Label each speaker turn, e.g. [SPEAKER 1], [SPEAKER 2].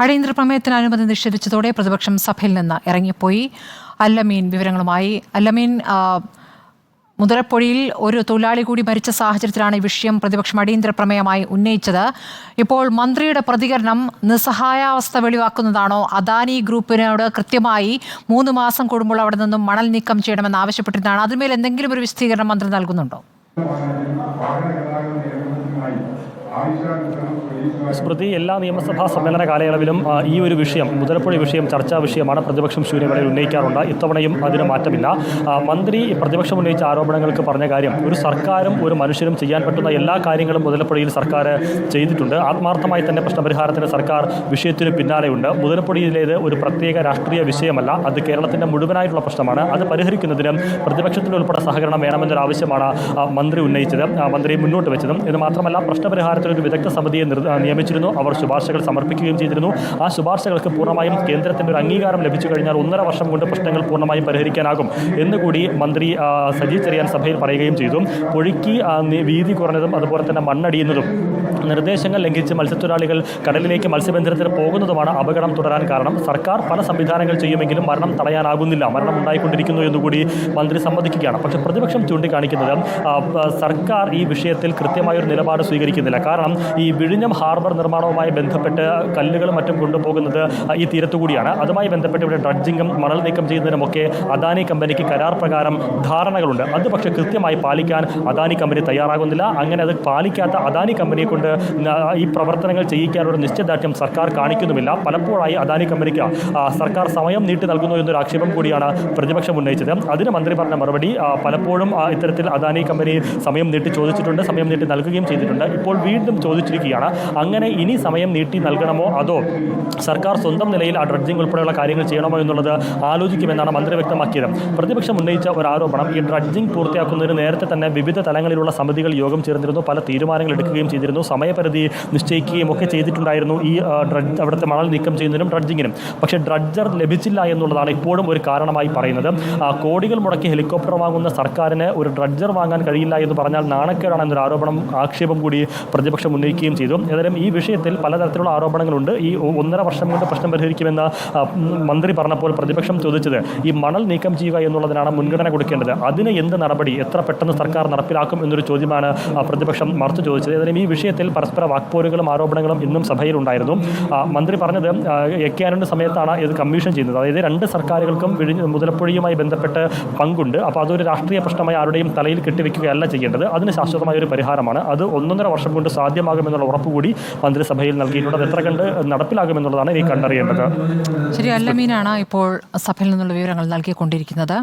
[SPEAKER 1] അടിയന്തര പ്രമേയത്തിന് അനുമതി നിഷേധിച്ചതോടെ പ്രതിപക്ഷം സഭയിൽ നിന്ന് ഇറങ്ങിപ്പോയി. അല്ലമീൻ വിവരങ്ങളുമായി. അല്ലമീൻ മുതലപ്പൊഴിയിൽ ഒരു തൊഴിലാളി കൂടി മരിച്ച സാഹചര്യത്തിലാണ് ഈ വിഷയം പ്രതിപക്ഷം അടിയന്തര പ്രമേയമായി ഉന്നയിച്ചത്. ഇപ്പോൾ മന്ത്രിയുടെ പ്രതികരണം നിസ്സഹായാവസ്ഥ വെളിവാക്കുന്നതാണോ? അദാനി ഗ്രൂപ്പിനോട് കൃത്യമായി മൂന്ന് മാസം കൂടുമ്പോൾ അവിടെ നിന്നും മണൽ നീക്കം ചെയ്യണമെന്ന് ആവശ്യപ്പെട്ടിരുന്നതാണ്. അതിന്മേൽ എന്തെങ്കിലും ഒരു വിശദീകരണം മന്ത്രി നൽകുന്നുണ്ടോ?
[SPEAKER 2] സ്മൃതി എല്ലാ നിയമസഭാ സമ്മേളന കാലയളവിലും ഈ ഒരു വിഷയം മുതലപ്പുഴ വിഷയം ചർച്ചാ വിഷയമാണ് പ്രതിപക്ഷം ശൂന്യവേളയിൽ ഉന്നയിക്കാറുണ്ട്. ഇത്തവണയും അതിന് മാറ്റമില്ല. മന്ത്രി പ്രതിപക്ഷം ഉന്നയിച്ച ആരോപണങ്ങൾക്ക് പറഞ്ഞ കാര്യം ഒരു സർക്കാരും ഒരു മനുഷ്യരും ചെയ്യാൻ പറ്റുന്ന എല്ലാ കാര്യങ്ങളും മുതലപ്പുഴയിൽ സർക്കാർ ചെയ്തിട്ടുണ്ട്. ആത്മാർത്ഥമായി തന്നെ പ്രശ്നപരിഹാരത്തിന് സർക്കാർ വിഷയത്തിന് പിന്നാലെയുണ്ട്. മുതലപ്പുഴയിലേത് ഒരു പ്രത്യേക രാഷ്ട്രീയ വിഷയമല്ല. അത് കേരളത്തിന്റെ മുഴുവനായിട്ടുള്ള പ്രശ്നമാണ്. അത് പരിഹരിക്കുന്നതിന് പ്രതിപക്ഷത്തിനുൾപ്പെടെ സഹകരണം വേണമെന്നൊരു ആവശ്യമാണ് മന്ത്രി ഉന്നയിച്ചത് മന്ത്രി മുന്നോട്ട് വെച്ചതും. ഇത് മാത്രമല്ല പ്രശ്നപരിഹാരത്തിന് ഒരു വിദഗ്ധ സമിതിയെ നിയമിച്ചിരുന്നു. അവർ ശുപാർശകൾ സമർപ്പിക്കുകയും ചെയ്തിരുന്നു. ആ ശുപാർശകൾക്ക് പൂർണമായും കേന്ദ്രത്തിന്റെ ഒരു അംഗീകാരം ലഭിച്ചു കഴിഞ്ഞാൽ ഒന്നര വർഷം കൊണ്ട് പ്രശ്നങ്ങൾ പൂർണമായും പരിഹരിക്കാനാകും എന്നുകൂടി മന്ത്രി സജി ചെറിയാൻ സഭയിൽ പറയുകയും ചെയ്തു. പൊഴുക്കി വീതി കുറഞ്ഞതും അതുപോലെ തന്നെ മണ്ണടിയുന്നതും നിർദ്ദേശങ്ങൾ ലംഘിച്ച് മത്സ്യത്തൊഴിലാളികൾ കടലിലേക്ക് മത്സ്യബന്ധനത്തിന് പോകുന്നതുമാണ് അപകടം തുടരാൻ കാരണം. സർക്കാർ പല സംവിധാനങ്ങൾ ചെയ്യുമെങ്കിലും മരണം തടയാനാകുന്നില്ല. മരണം ഉണ്ടായിക്കൊണ്ടിരിക്കുന്നു എന്നുകൂടി മന്ത്രി സമ്മതിക്കുകയാണ്. പക്ഷേ പ്രതിപക്ഷം ചൂണ്ടിക്കാണിക്കുന്നത് സർക്കാർ ഈ വിഷയത്തിൽ കൃത്യമായൊരു നിലപാട് സ്വീകരിക്കുന്നില്ല. കാരണം ഈ വിഴിഞ്ഞം ഹാർബർ നിർമ്മാണവുമായി ബന്ധപ്പെട്ട് കല്ലുകളും മറ്റും കൊണ്ടുപോകുന്നത് ഈ തീരത്തുകൂടിയാണ് അതുമായി ബന്ധപ്പെട്ട് ഇവിടെ ഡ്രഡ്ജിങ്ങും മണൽ നീക്കം ചെയ്യുന്നതിനുമൊക്കെ അദാനി കമ്പനിക്ക് കരാർ പ്രകാരം ധാരണകളുണ്ട്. അത് പക്ഷേ കൃത്യമായി പാലിക്കാൻ അദാനി കമ്പനി തയ്യാറാകുന്നില്ല. അങ്ങനെ അത് പാലിക്കാത്ത അദാനി കമ്പനിയെ കൊണ്ട് ഈ പ്രവർത്തനങ്ങൾ ചെയ്യിക്കാനുള്ള നിശ്ചയദാർഢ്യം സർക്കാർ കാണിക്കുന്നുമില്ല. പലപ്പോഴായി അദാനി കമ്പനിക്ക് സർക്കാർ സമയം നീട്ടി നൽകുന്നു എന്നൊരു ആക്ഷേപം കൂടിയാണ് പ്രതിപക്ഷം ഉന്നയിച്ചത്. അതിന് മന്ത്രി പറഞ്ഞ മറുപടി പലപ്പോഴും ഇത്തരത്തിൽ അദാനി കമ്പനി സമയം നീട്ടി ചോദിച്ചിട്ടുണ്ട് സമയം നീട്ടി നൽകുകയും ചെയ്തിട്ടുണ്ട്. ഇപ്പോൾ വീണ്ടും ചോദിച്ചിരിക്കുകയാണ് അങ്ങനെ ഇനി സമയം നീട്ടി നൽകണമോ? അതോ സർക്കാർ സ്വന്തം നിലയിൽ ആ ഡ്രഡ്ജിംഗ് ഉൾപ്പെടെയുള്ള കാര്യങ്ങൾ ചെയ്യണമോ എന്നുള്ളത് ആലോചിക്കുമെന്നാണ് മന്ത്രി വ്യക്തമാക്കിയത്. പ്രതിപക്ഷം ഉന്നയിച്ച ഒരു ആരോപണം ഈ ഡ്രഡ്ജിംഗ് പൂർത്തിയാക്കുന്നതിന് നേരത്തെ തന്നെ വിവിധ തലങ്ങളിലുള്ള സമിതികൾ യോഗം ചേർന്നിരുന്നു പല തീരുമാനങ്ങൾ എടുക്കുകയും ചെയ്തിരുന്നു സമയപരിധി നിശ്ചയിക്കുകയും ഒക്കെ ചെയ്തിട്ടുണ്ടായിരുന്നു ഈ ഡ്രഡ് അവിടുത്തെ മണൽ നീക്കം ചെയ്യുന്നതിനും ഡ്രഡ്ജിങ്ങിനും. പക്ഷേ ഡ്രഡ്ജർ ലഭിച്ചില്ല എന്നുള്ളതാണ് ഇപ്പോഴും ഒരു കാരണമായി പറയുന്നത്. കോടികൾ മുടക്കി ഹെലികോപ്റ്റർ വാങ്ങുന്ന സർക്കാരിന് ഒരു ഡ്രഡ്ജർ വാങ്ങാൻ കഴിയില്ല എന്ന് പറഞ്ഞാൽ നാണക്കേടാണ് എന്നൊരു ആരോപണം ആക്ഷേപം കൂടി പ്രതിപക്ഷം ഉന്നയിക്കുകയും ചെയ്തു. ഏതായാലും ഈ വിഷയത്തിൽ പലതരത്തിലുള്ള ആരോപണങ്ങളുണ്ട്. ഈ ഒന്നര വർഷം കൊണ്ട് പ്രശ്നം പരിഹരിക്കുമെന്ന മന്ത്രി പറഞ്ഞപ്പോൾ പ്രതിപക്ഷം ചോദിച്ചത് ഈ മണൽ നീക്കം ചെയ്യുക എന്നുള്ളതിനാണ് മുൻഗണന കൊടുക്കേണ്ടത്. അതിന് എന്ത് നടപടി? എത്ര പെട്ടെന്ന് സർക്കാർ നടപ്പിലാക്കും എന്നൊരു ചോദ്യമാണ് പ്രതിപക്ഷം മറുത്തു ചോദിച്ചത്. ഏതായാലും ഈ വിഷയത്തിൽ പരസ്പര വാക്പോരുകളും ആരോപണങ്ങളും ഇന്നും സഭയിലുണ്ടായിരുന്നു. മന്ത്രി പറഞ്ഞത് എ കെ ആനുവിന്റെ സമയത്താണ് ഇത് കമ്മീഷൻ ചെയ്യുന്നത്. അതായത് രണ്ട് സർക്കാരുകൾക്കും മുതലപ്പൊഴിയുമായി ബന്ധപ്പെട്ട് പങ്കുണ്ട്. അപ്പോൾ അതൊരു രാഷ്ട്രീയ പ്രശ്നമായി ആരുടെയും തലയിൽ കെട്ടിവെക്കുകയല്ല ചെയ്യേണ്ടത്. അതിന് ശാശ്വതമായ ഒരു പരിഹാരമാണ്. അത് ഒന്നൊന്നര വർഷം കൊണ്ട് സാധ്യമാകുമെന്നുള്ള ഉറപ്പുകൂടി മന്ത്രിസഭയിൽ നൽകിയിട്ടുണ്ട്. അത് എത്ര കണ്ട് നടപ്പിലാകുമെന്നുള്ളതാണ് ഇനി കണ്ടറിയേണ്ടത്.
[SPEAKER 1] ശരി അല്ലമീനാണ് ഇപ്പോൾ സഭയിൽ നിന്നുള്ള വിവരങ്ങൾ നൽകിക്കൊണ്ടിരിക്കുന്നത്.